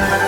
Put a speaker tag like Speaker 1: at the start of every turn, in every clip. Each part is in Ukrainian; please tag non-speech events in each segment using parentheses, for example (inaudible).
Speaker 1: Місіфу,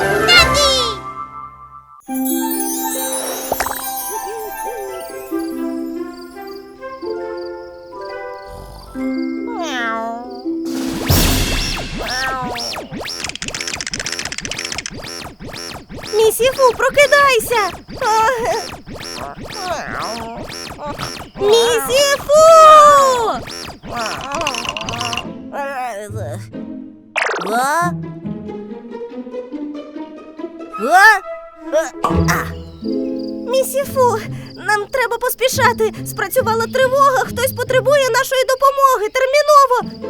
Speaker 1: поспішати. Спрацювала тривога, хтось потребує нашої допомоги. Терміново.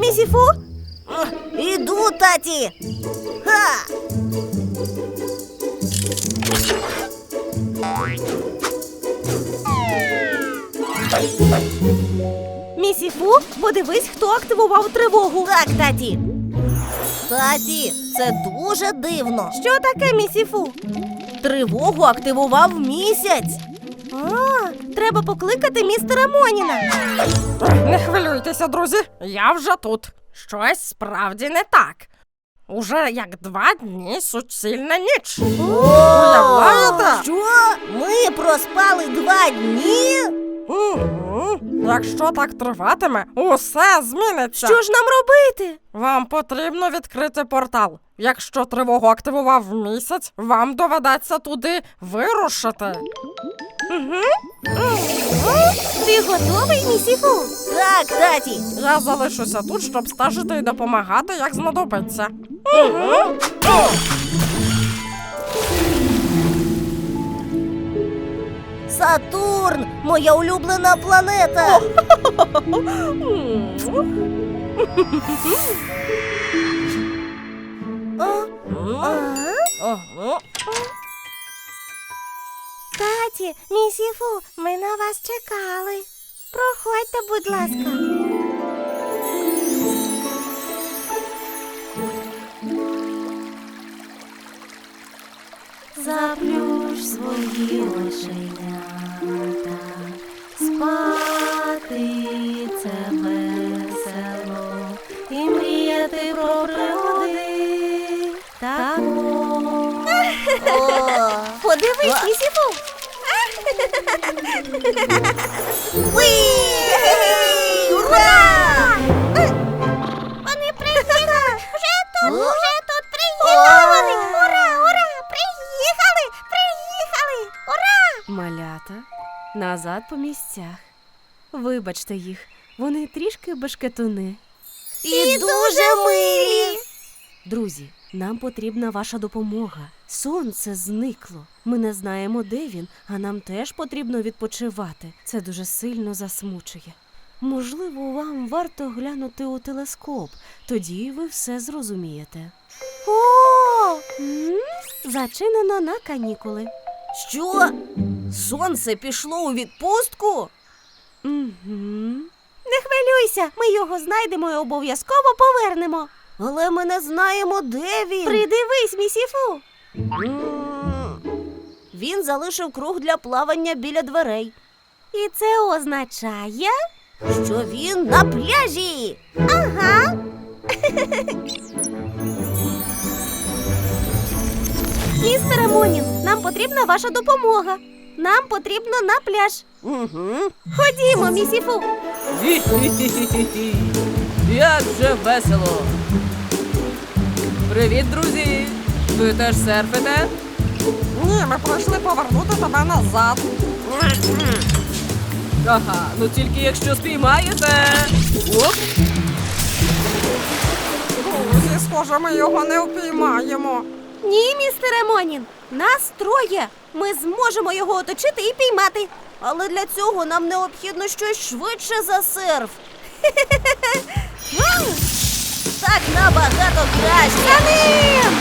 Speaker 1: Місіфу? Іду, таті. Ха! Місіфу, подивись, хто активував тривогу. Так, таті. Таті, це дуже дивно. Що таке, місіфу? Тривогу активував місяць. А, треба покликати містера Моніна.
Speaker 2: Не хвилюйтеся, друзі, я вже тут. Щось справді не так. Уже як два дні суцільна ніч. Уявляєте?
Speaker 1: Що? Ми проспали два дні?
Speaker 2: Угу. Якщо так триватиме, усе зміниться.
Speaker 1: Що ж нам робити?
Speaker 2: Вам потрібно відкрити портал. Якщо тривогу активував місяць, вам доведеться туди вирушити.
Speaker 1: Ти готовий, місіфу? Так, таті.
Speaker 2: Я залишуся тут, щоб стежити і допомагати, як знадобиться.
Speaker 1: Сатурн, моя улюблена планета. А? Таті, місіфу, ми на вас чекали. Проходьте, будь ласка. Заплющ свої оченята, спати це весело, і мріяти про пригоди. Так. (laughs) Подивись, місіфу.
Speaker 3: Назад по місцях. Вибачте їх, вони трішки бешкетуни.
Speaker 1: І дуже милі!
Speaker 3: Друзі, нам потрібна ваша допомога. Сонце зникло. Ми не знаємо, де він, а нам теж потрібно відпочивати. Це дуже сильно засмучує. Можливо, вам варто глянути у телескоп, тоді ви все зрозумієте.
Speaker 1: О!
Speaker 3: М? Зачинено на канікули.
Speaker 1: Що? Сонце пішло у відпустку?
Speaker 3: Угу.
Speaker 1: Не хвилюйся, ми його знайдемо і обов'язково повернемо. Але ми не знаємо, де він. Придивись, місіфу. Він залишив круг для плавання біля дверей. І це означає, що він на пляжі. Ага. Містере Монін, нам потрібна ваша допомога. Нам потрібно на пляж. Угу. Ходімо, місіфу.
Speaker 4: Хі-хі-хі-хі-хі. Як же весело. Привіт, друзі! Ви теж серфите?
Speaker 2: Ні, ми прийшли повернути тебе назад.
Speaker 4: Ага, ну тільки якщо спіймаєте. Оп!
Speaker 2: Друзі, схоже, ми його не впіймаємо.
Speaker 1: Ні, містере Монін, нас троє. Ми зможемо його оточити і піймати. Але для цього нам необхідно щось швидше за серф. (laughs) Так набагато краще. За ним!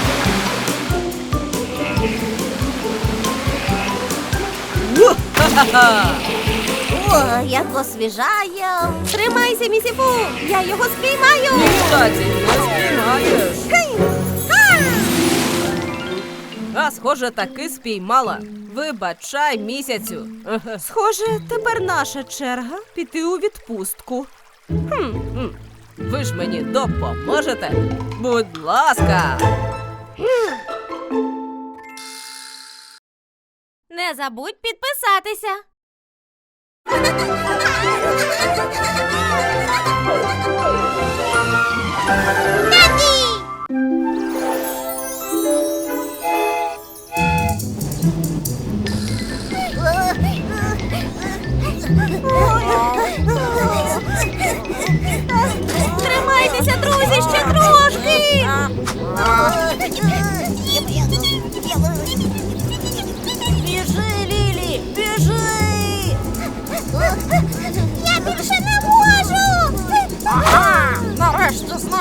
Speaker 1: О, як освіжає. Тримайся, місіфу, я його спіймаю.
Speaker 4: Кстати, не спіймаєш. Схоже, таки спіймала. Вибачай місяцю.
Speaker 3: Схоже, тепер наша черга піти у відпустку.
Speaker 4: Хм, м.
Speaker 5: Ви ж мені допоможете? Будь ласка.
Speaker 3: Не забудь підписатися. Тримайтеся,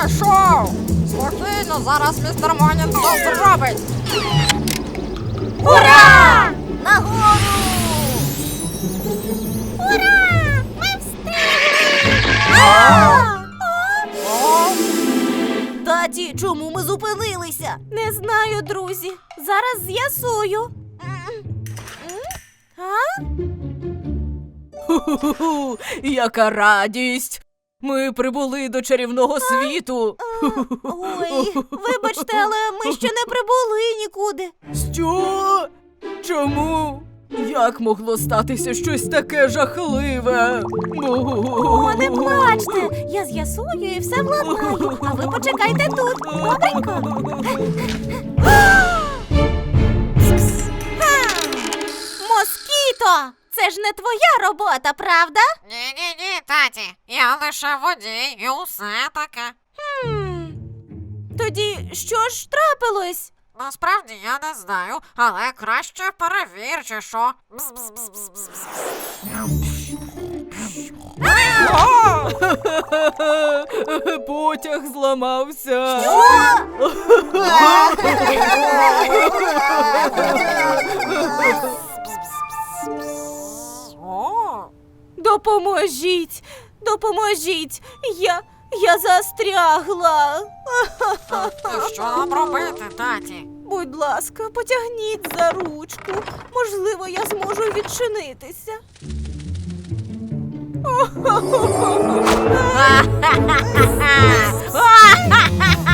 Speaker 2: знайшов. Спокійно, зараз містер Монін все зробить.
Speaker 3: Ура! Нагору! Ура! Ми встигли! Таті, чому ми зупинилися? Не знаю, друзі. Зараз з'ясую. А?
Speaker 5: Ху-ху-ху, яка радість! Ми прибули до чарівного світу.
Speaker 3: Ой, вибачте, але ми ще не прибули нікуди.
Speaker 5: Що? Чому? Як могло статися щось таке жахливе?
Speaker 3: О, не плачте! Я з'ясую і все владнаю. А ви почекайте тут. Добренько. (gasps) Москіто! Це ж не твоя робота, правда?
Speaker 2: Ні-ні-ні, таті, я лише водій і усе таке.
Speaker 3: Хм. Тоді що ж трапилось?
Speaker 2: Насправді я не знаю, але краще перевір, чи що. (laughs)
Speaker 5: Потяг зламався.
Speaker 2: О, (laughs) (laughs)
Speaker 3: Допоможіть! Допоможіть! Я. Я застрягла.
Speaker 2: що нам робити, таті?
Speaker 3: Будь ласка, потягніть за ручку. Можливо, я зможу відчинитися. (laughs) (laughs)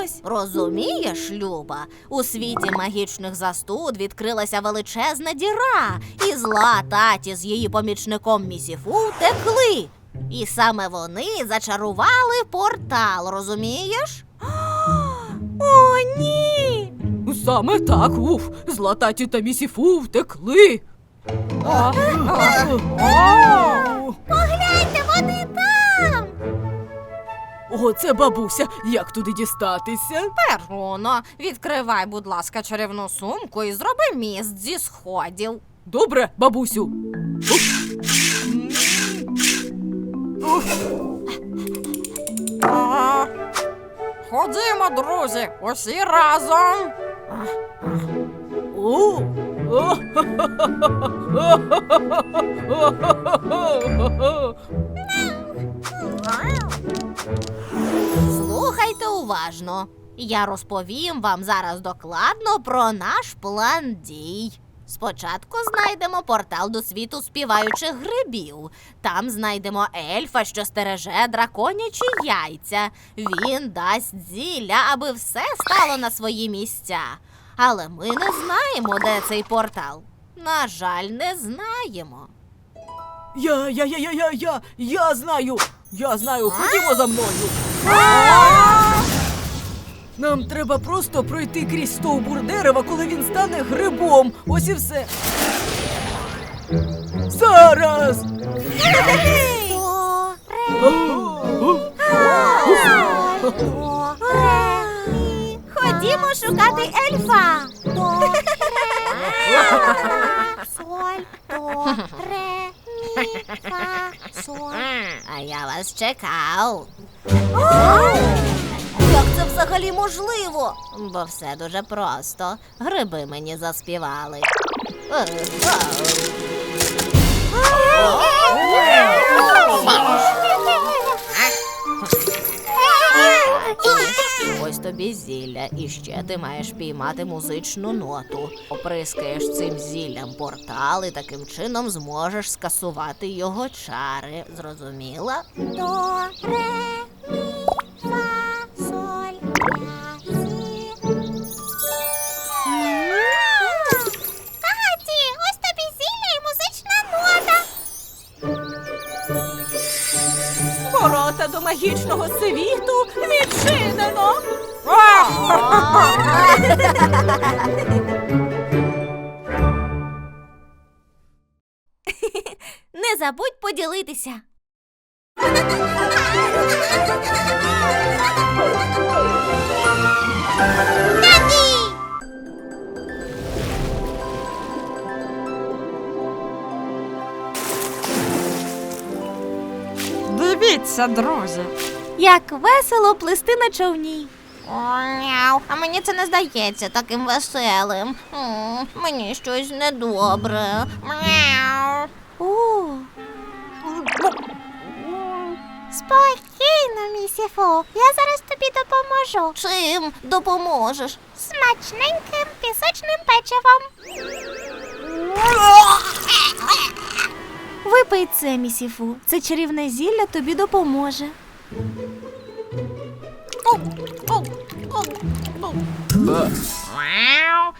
Speaker 3: трапилось? Розумієш, Люба, у світі магічних застуд відкрилася величезна діра, і зла таті з її помічником Місіфу втекли. І саме вони зачарували портал, розумієш? (gasps) О, ні!
Speaker 5: Саме так, уф, злататі та місіфу втекли.
Speaker 3: Погляньте, вони там!
Speaker 5: О, це бабуся, як туди дістатися?
Speaker 2: Перуно, відкривай, будь ласка, чарівну сумку і зроби міст зі сходів.
Speaker 5: Добре, бабусю.
Speaker 2: Ага. Ходімо, друзі, усі разом.
Speaker 5: О! (laughs)
Speaker 3: Уважно. Я розповім вам зараз докладно про наш план дій. Спочатку знайдемо портал до світу співаючих грибів. Там знайдемо ельфа, що стереже драконячі яйця. Він дасть зілля, аби все стало на свої місця. Але ми не знаємо, де цей портал. На жаль, не знаємо.
Speaker 5: Я, я, я, я, я, я, я знаю. Я знаю, ходімо за мною. Нам треба просто пройти крізь стовбур дерева, коли він стане грибом. Ось і все. Зараз.
Speaker 3: Ходімо шукати ельфа. Соль, до, ре, мі, фа, соль. А я вас чекав. Це взагалі можливо? Бо все дуже просто. Гриби мені заспівали. Ось тобі зілля, і ще ти маєш піймати музичну ноту. Оприскаєш цим зіллям портал і таким чином зможеш скасувати його чари. Зрозуміла?
Speaker 1: До, ре,
Speaker 5: магічного світу відчинено. (laughs)
Speaker 3: Не забудь поділитися. (laughs)
Speaker 2: Дивіться, друзі.
Speaker 6: Як весело плисти на човні.
Speaker 3: Няу, а мені це не здається таким веселим. М, Мені щось недобре. Мяу.
Speaker 6: О,
Speaker 1: Спокійно, місіфу. Я зараз тобі допоможу.
Speaker 3: Чим допоможеш?
Speaker 1: Смачненьким пісочним печивом. (laughs)
Speaker 6: випий це, місіфу. Це чарівне зілля тобі допоможе.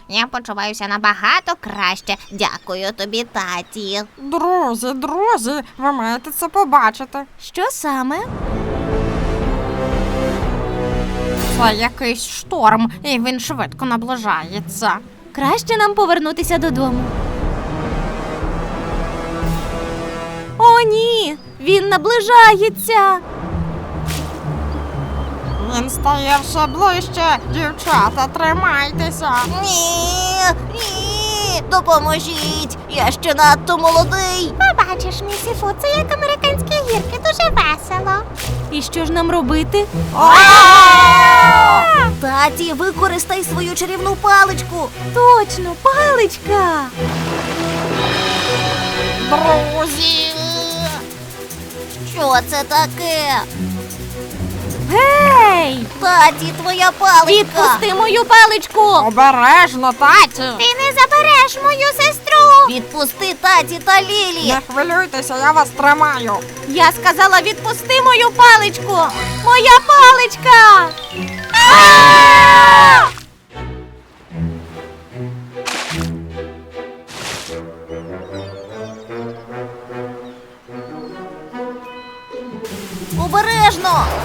Speaker 3: Я почуваюся набагато краще. Дякую тобі, таті.
Speaker 2: Друзі, друзі, ви маєте це побачити.
Speaker 6: Що саме?
Speaker 2: Це якийсь шторм, і він швидко наближається.
Speaker 6: Краще нам повернутися додому. О, ні! Він наближається.
Speaker 2: Він стає все ближче. Дівчата, тримайтеся.
Speaker 3: Ні, ні, допоможіть. Я ще надто молодий.
Speaker 1: Побачиш, місіфу, це як американські гірки, дуже весело.
Speaker 6: І що ж нам робити?
Speaker 3: Таті, використай свою чарівну паличку.
Speaker 6: Точно, паличка!
Speaker 2: Друзі.
Speaker 3: Що це таке?
Speaker 6: Гей!
Speaker 3: Таті, твоя паличка.
Speaker 6: Відпусти мою паличку!
Speaker 2: Обережно, таті.
Speaker 1: Ти не забереш мою сестру.
Speaker 3: Відпусти таті та Лілі.
Speaker 2: Не хвилюйтеся, я вас тримаю.
Speaker 6: Я сказала, відпусти мою паличку! Моя паличка! А!
Speaker 3: Обережно.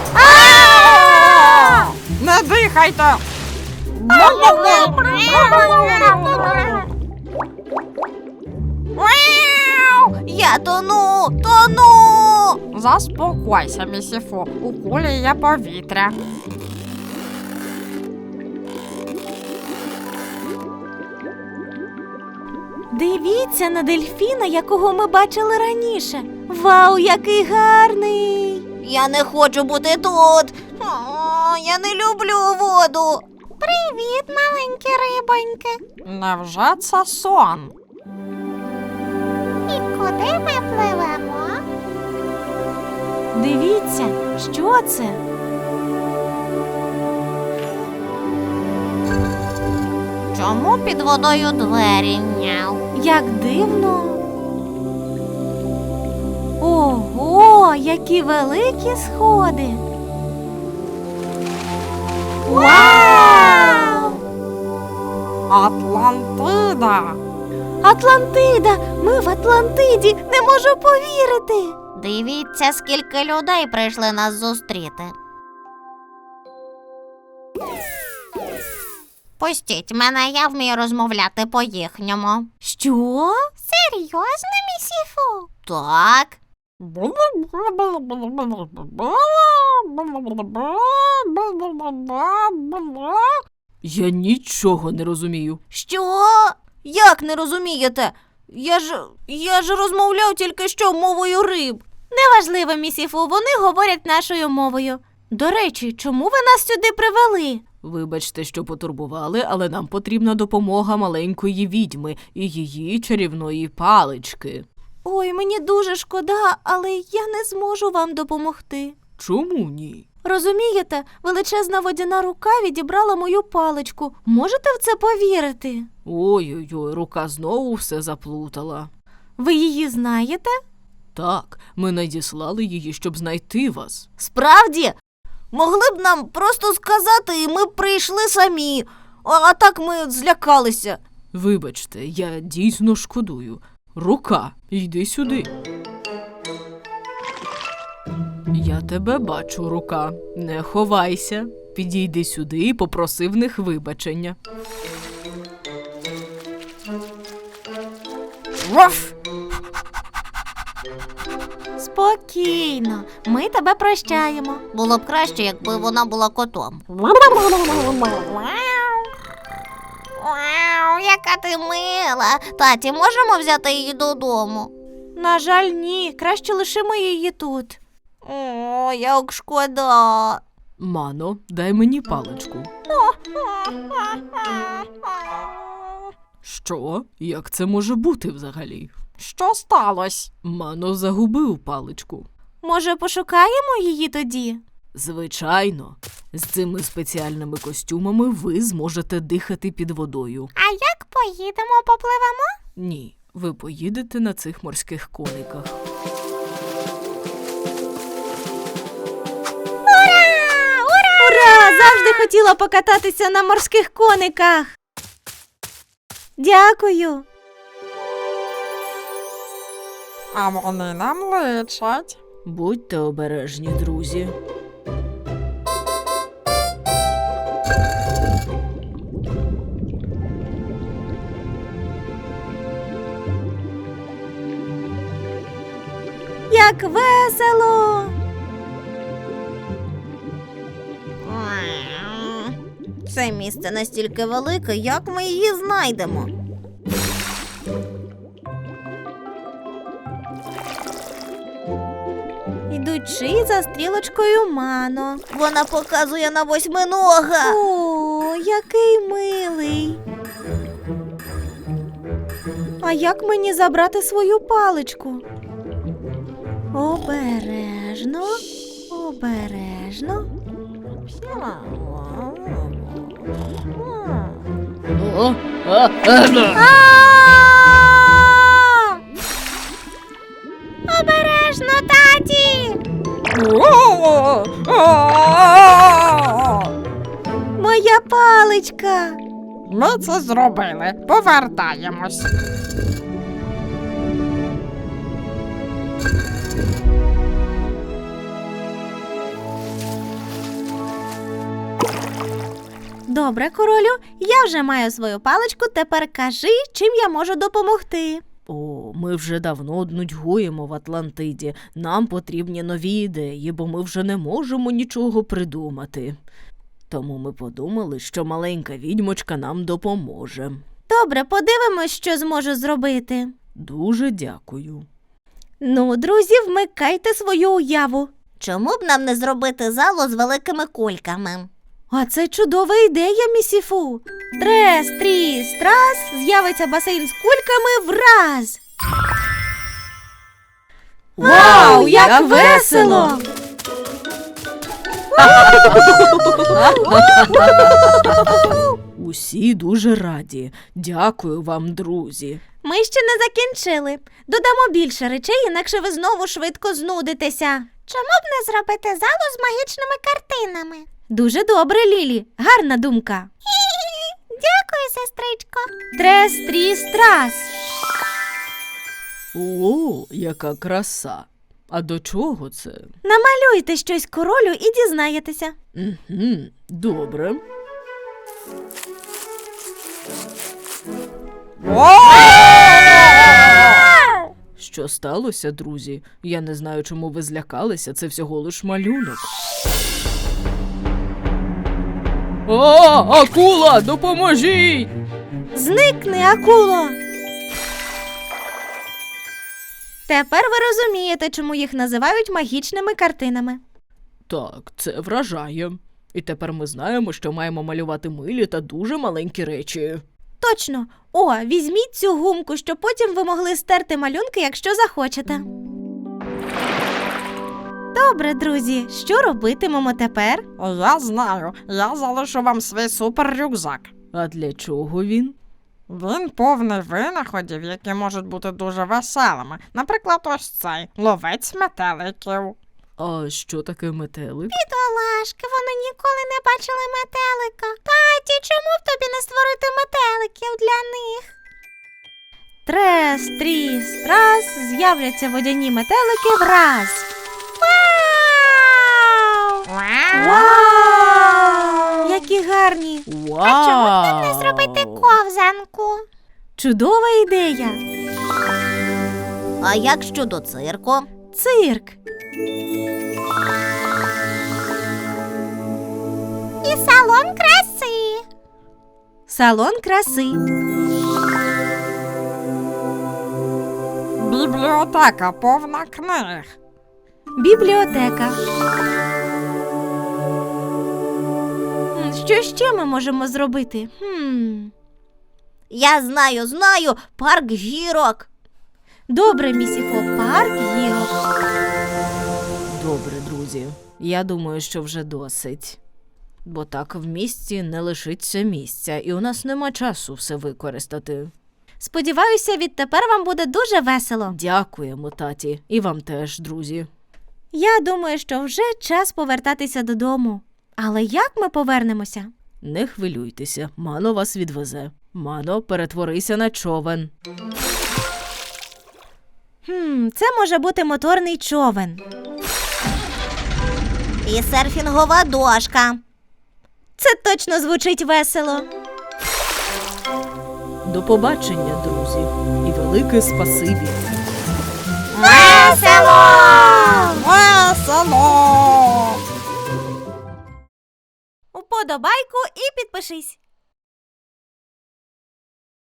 Speaker 2: Не дихайте.
Speaker 3: Я тону, тону.
Speaker 2: Заспокойся, місіфу. У кулі є повітря.
Speaker 6: Дивіться на дельфіна, якого ми бачили раніше. Вау, який гарний!
Speaker 3: Я не хочу бути тут. О, я не люблю воду.
Speaker 1: Привіт, маленькі рибоньки.
Speaker 2: Невже це сон?
Speaker 1: І куди ми пливемо?
Speaker 6: Дивіться, що це?
Speaker 3: Чому під водою двері няу?
Speaker 6: Як дивно. Ого, які великі сходи. Вау!
Speaker 2: Атлантида.
Speaker 6: Атлантида! Ми в Атлантиді! Не можу повірити!
Speaker 3: Дивіться, скільки людей прийшли нас зустріти. Пустіть мене, я вмію розмовляти по їхньому.
Speaker 6: Що?
Speaker 1: Серйозно, місіфу?
Speaker 3: Так.
Speaker 5: Я нічого не розумію.
Speaker 3: Що? Як не розумієте? Я ж я ж розмовляв тільки що мовою риб.
Speaker 6: Неважливо, місіфу, вони говорять нашою мовою. До речі, чому ви нас сюди привели?
Speaker 5: Вибачте, що потурбували, але нам потрібна допомога маленької відьми і її чарівної палички.
Speaker 6: Ой, мені дуже шкода, але я не зможу вам допомогти.
Speaker 5: Чому ні?
Speaker 6: Розумієте, величезна водяна рука відібрала мою паличку. Можете в це повірити?
Speaker 5: Ой-ой-ой, рука знову все заплутала.
Speaker 6: Ви її знаєте?
Speaker 5: Так, ми надіслали її, щоб знайти вас.
Speaker 3: Справді, могли б нам просто сказати, і ми б прийшли самі. А, а так ми злякалися.
Speaker 5: Вибачте, я дійсно шкодую. Рука, йди сюди. Я тебе бачу, рука. Не ховайся. Підійди сюди і попроси в них вибачення.
Speaker 2: Ваф!
Speaker 6: Спокійно, ми тебе прощаємо.
Speaker 3: Було б краще, якби вона була котом. Вау, яка ти мила. Таті, можемо взяти її додому?
Speaker 6: На жаль, ні, краще лишимо її тут.
Speaker 3: О, як шкода.
Speaker 5: Мано, дай мені паличку. Що? Як це може бути взагалі?
Speaker 2: Що сталося?
Speaker 5: Мано загубив паличку.
Speaker 6: Може, пошукаємо її тоді?
Speaker 5: Звичайно, з цими спеціальними костюмами ви зможете дихати під водою.
Speaker 1: А як поїдемо, попливемо?
Speaker 5: Ні, ви поїдете на цих морських кониках.
Speaker 6: Ура! Завжди хотіла покататися на морських кониках. Дякую.
Speaker 2: А вони нам личать.
Speaker 5: Будьте обережні, друзі.
Speaker 6: Як весело!
Speaker 3: Це місце настільки велике, як ми її знайдемо.
Speaker 6: Ідучи за стрілочкою мано.
Speaker 3: Вона показує на восьминога.
Speaker 6: О, який милий. А як мені забрати свою паличку? Обережно, обережно.
Speaker 5: О, а, а, да.
Speaker 6: А!
Speaker 1: Обережно, таті!
Speaker 6: Моя паличка.
Speaker 2: Ми це зробили. Повертаємось.
Speaker 6: Добре, королю, я вже маю свою паличку. Тепер кажи, чим я можу допомогти.
Speaker 5: О, ми вже давно нудьгуємо в Атлантиді. Нам потрібні нові ідеї, бо ми вже не можемо нічого придумати. Тому ми подумали, що маленька відьмочка нам допоможе.
Speaker 6: Добре, подивимось, що зможу зробити.
Speaker 5: Дуже дякую.
Speaker 6: Ну, друзі, вмикайте свою уяву.
Speaker 3: Чому б нам не зробити залу з великими кульками?
Speaker 6: А це чудова ідея, місіфу. Трес, тріс, трас, з'явиться басейн з кульками враз. Вау, як весело!
Speaker 5: Усі дуже раді. Дякую вам, друзі.
Speaker 6: Ми ще не закінчили. Додамо більше речей, інакше ви знову швидко знудитеся.
Speaker 1: Чому б не зробити залу з магічними картинами?
Speaker 6: Дуже добре, Лілі. Гарна думка.
Speaker 1: Дякую, сестричко.
Speaker 6: Трес, тріс, трас.
Speaker 5: О, яка краса. А до чого це?
Speaker 6: Намалюйте щось королю і дізнаєтеся.
Speaker 5: Угу, добре. Що сталося, друзі? Я не знаю, чому ви злякалися, це всього лиш малюнок. О, акула, допоможіть!
Speaker 6: Зникни, акуло. Тепер ви розумієте, чому їх називають магічними картинами.
Speaker 5: Так, це вражає. І тепер ми знаємо, що маємо малювати милі та дуже маленькі речі.
Speaker 6: Точно. О, візьміть цю гумку, щоб потім ви могли стерти малюнки, якщо захочете. Добре, друзі, що робитимемо тепер?
Speaker 2: Я знаю, я залишу вам свій супер-рюкзак.
Speaker 5: А для чого він?
Speaker 2: Він повний винаходів, які можуть бути дуже веселими. Наприклад, ось цей ловець метеликів.
Speaker 5: А що таке метелик?
Speaker 1: Бідолашки, вони ніколи не бачили метелика. Таті, чому б тобі не створити метеликів для них?
Speaker 6: Трес, тріс, трас, з'являться водяні метелики враз.
Speaker 1: Вау!
Speaker 6: Вау! Які гарні!
Speaker 5: Вау!
Speaker 1: А чому б нам не зробити ковзанку?
Speaker 6: Чудова ідея!
Speaker 3: А як щодо цирку?
Speaker 6: Цирк!
Speaker 1: І салон краси.
Speaker 6: Салон краси.
Speaker 2: Бібліотека повна книг.
Speaker 6: Бібліотека. Що ще ми можемо зробити? Хм.
Speaker 3: Я знаю, знаю, парк гірок.
Speaker 6: Добре, місіфо, парк гірок.
Speaker 5: Добре, друзі. Я думаю, що вже досить. Бо так в місті не лишиться місця, і у нас нема часу все використати.
Speaker 6: Сподіваюся, відтепер вам буде дуже весело.
Speaker 5: Дякуємо, таті, і вам теж, друзі.
Speaker 6: Я думаю, що вже час повертатися додому. Але як ми повернемося?
Speaker 5: Не хвилюйтеся, мано вас відвезе. Мано, перетворися на човен.
Speaker 6: Хм, це може бути моторний човен.
Speaker 3: І серфінгова дошка.
Speaker 6: Це точно звучить весело.
Speaker 5: До побачення, друзі, і велике спасибі.
Speaker 1: Весело!
Speaker 2: Весело!
Speaker 6: Уподобайку і підпишись.